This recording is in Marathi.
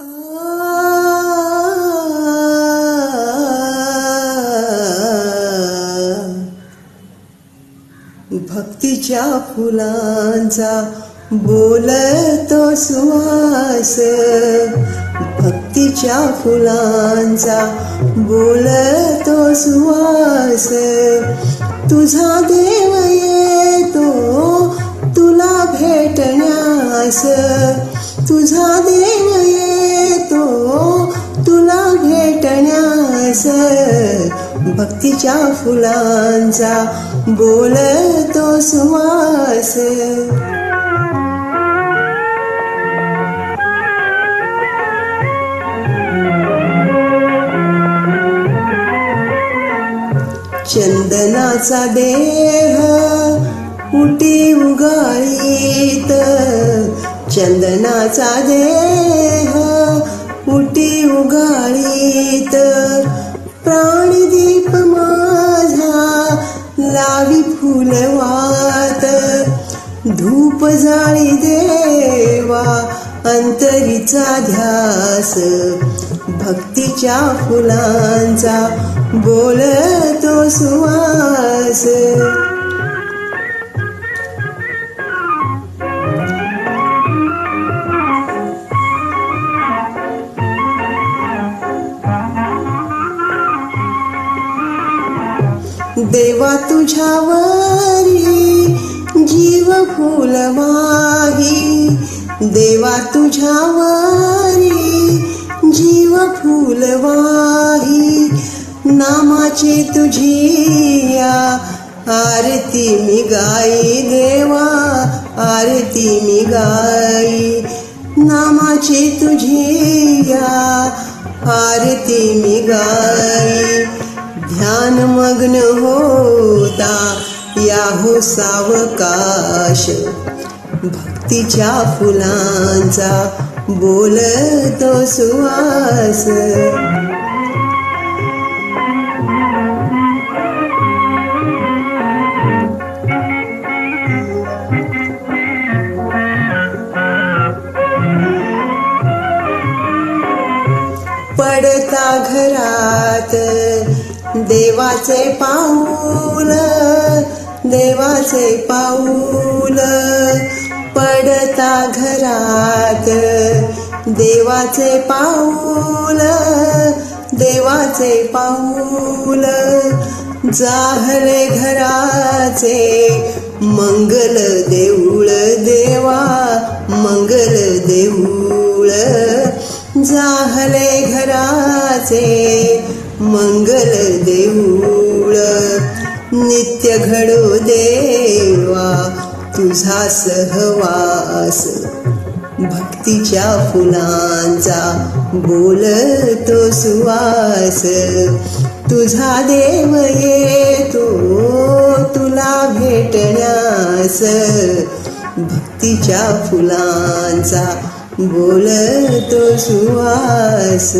भक्तीच्या फुलांचा बोलतो सुवास. भक्तीच्या फुलांचा बोलतो सुवास. तुझा देव येतो तुला भेटण्यास. तुझा देव येतो तुला भेटण्यास. भक्तीच्या फुलांचा बोलतो सुवास. चंदनाचा देह उटी उगाळीत. चंदनाचा देह उटी उगाळीत प्राणदीप माझा लावी फुलवात. धूप जाळी देवा अंतरीचा ध्यास. भक्तीच्या फुलांचा बोलतो सुवास. देवा तुझ्यावरी जीव फुलवाही देवा तुझ्यावरी जीव फुलवाही नामाचे तुझिया आरती मी गाई देवा आरती मी गाई. नामाची तुझी या आरती मी गाई. ध्यान मग्न होता या सावकाश. भक्तीच्या फुलांचा बोलतो सुवास. पडता घरात देवाचे पाऊल देवाचे पाऊल पडता घरात. देवाचे पाऊल देवाचे पाऊल जाहले घराचे. मंगल देऊळ देवा मंगल देऊळ जाहले घराचे. मंगल देऊळ नित्य घडो देवा तुझा सहवास. भक्तीच्या फुलांचा बोलतो सुवास. तुझा देव येतो तुला भेटण्यास. भक्तीच्या फुलांचा बोलतो सुवास.